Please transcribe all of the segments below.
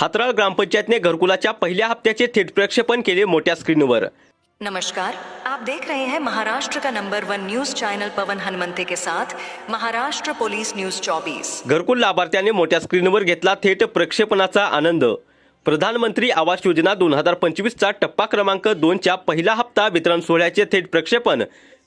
हातराळ ग्रामपंचायतने घरकुलाच्या पहिल्या हप्त्याचे थेट प्रक्षेपण केले मोठ्या स्क्रीनवर. नमस्कार. आप देख रहे हैं महाराष्ट्र का number one news channel Pawan Hanumante के साथ महाराष्ट्र पुलिस न्यूज 24 घरकुल लाभार्थ्याने मोठ्या स्क्रीनवर घेतला थेट प्रक्षेपणाचा आनंद. प्रधानमंत्री आवास योजना दोन हजार पंचवीसचा टप्पा क्रमांक दोनच्या पहिला हप्ता वितरण सोहळ्याचे थेट प्रक्षेपण.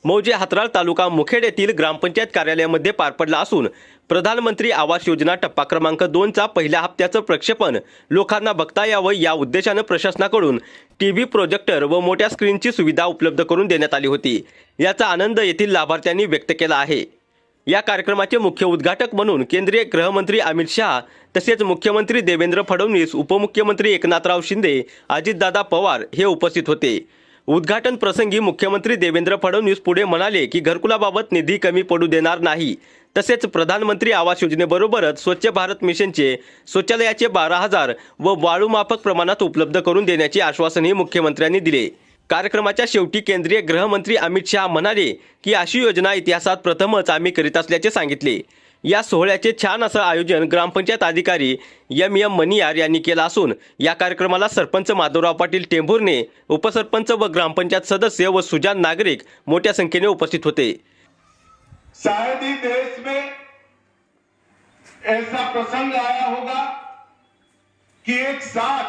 मौजे हातराळ तालुका मुखेड येथील ग्रामपंचायत कार्यालयामध्ये पार पडला असून प्रधानमंत्री आवास योजना टप्पा क्रमांक दोनचा पहिल्या हप्त्याचं प्रक्षेपण लोकांना बघता यावं या उद्देशानं प्रशासनाकडून टी व्ही प्रोजेक्टर व मोठ्या स्क्रीनची सुविधा उपलब्ध करून देण्यात आली होती. याचा आनंद येथील लाभार्थ्यांनी व्यक्त केला आहे. या कार्यक्रमाचे मुख्य उद्घाटक म्हणून केंद्रीय गृहमंत्री अमित शहा तसेच मुख्यमंत्री देवेंद्र फडणवीस उपमुख्यमंत्री एकनाथराव शिंदे अजितदादा पवार हे उपस्थित होते. उद्घाटन प्रसंगी मुख्यमंत्री देवेंद्र फडणवीस पुढे म्हणाले की घरकुलाबाबत निधी कमी पडू देणार नाही. तसेच प्रधानमंत्री आवास योजनेबरोबरच स्वच्छ भारत मिशनचे शौचालयाचे बारा हजार व वाळू माफक प्रमाणात उपलब्ध करून देण्याचे आश्वासनही मुख्यमंत्र्यांनी दिले. कार्यक्रमाच्या शेवटी केंद्रीय गृहमंत्री अमित शहा म्हणाले की अशी योजना इतिहासात प्रथमच आम्ही करीत असल्याचे सांगितले. या सोहळ्याचे छान असं आयोजन ग्रामपंचायत अधिकारी एम एम मनियार यांनी केलं असून या कार्यक्रमाला सरपंच माधवराव पाटील टेंभुर्णे उपसरपंच व ग्रामपंचायत सदस्य व सुजान नागरिक मोठ्या संख्येने उपस्थित होते. शायद ही देश में ऐसा प्रसंग आया होगा कि एक साथ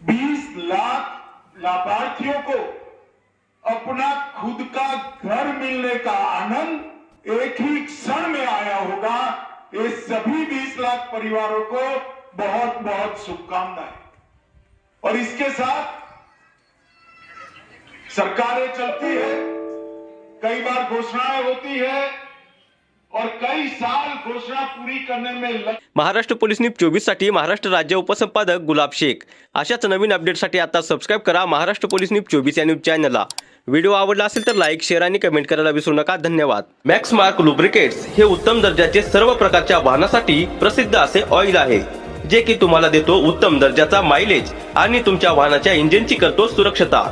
20 लाख लाभार्थियों को अपना खुद का घर मिलने का आनंद एक ही क्षण होगा। ये सभी 20 लाख परिवारों को बहुत बहुत शुभकामनाएँ। और इसके साथ सरकारें चलती है, कई बार घोषणाएँ होती है, और कई साल घोषणा पूरी करने में लग महाराष्ट्र पोलीस न्यूज़ चोवीस साठी महाराष्ट्र राज्य उपसंपादक गुलाब शेख. अशाच नवीन अपडेटसाठी आता सबस्क्राईब करा महाराष्ट्र पोलीस न्यूज़ चोवीस या न्यूज़ चॅनलला. व्हिडिओ आवडला असेल तर लाईक शेअर आणि कमेंट करायला विसरू नका. धन्यवाद. मॅक्स मार्क लुब्रिकेट्स हे उत्तम दर्जाचे सर्व प्रकारच्या वाहनासाठी प्रसिद्ध असे ऑइल आहे जे की तुम्हाला देतो उत्तम दर्जाचा मायलेज आणि तुमच्या वाहनाच्या इंजिनची करतो सुरक्षता.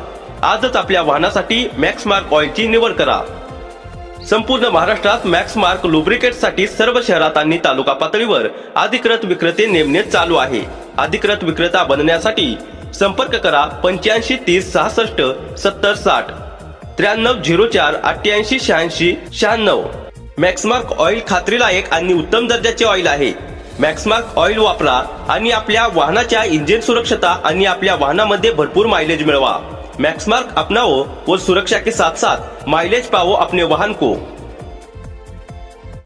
आजच आपल्या वाहनासाठी मॅक्स मार्क ऑइलची निवड करा. संपूर्ण महाराष्ट्रात मॅक्स मार्क लुब्रिकेटसाठी सर्व शहरात आणि तालुका पातळीवर अधिकृत विक्रेते नेमणे चालू आहे. अधिकृत विक्रेता बनण्यासाठी संपर्क करा पंच्याऐंशी तीस सहासष्ट सत्तर साठ. त्र्याण्णव झिरो चार अठ्ठ्याऐंशी शहाऐंशी शहाण्णव. मॅक्समार्क ऑइल खात्रीलायक आणि उत्तम दर्जाचे ऑइल आहे. मॅक्समार्क ऑइल वापरा आणि आपल्या वाहनाच्या इंजिन सुरक्षता आणि आपल्या वाहनामध्ये भरपूर मायलेज मिळवा. मैक्समार्क अपनाओ और सुरक्षा के साथ साथ माइलेज पाओ अपने वाहन को.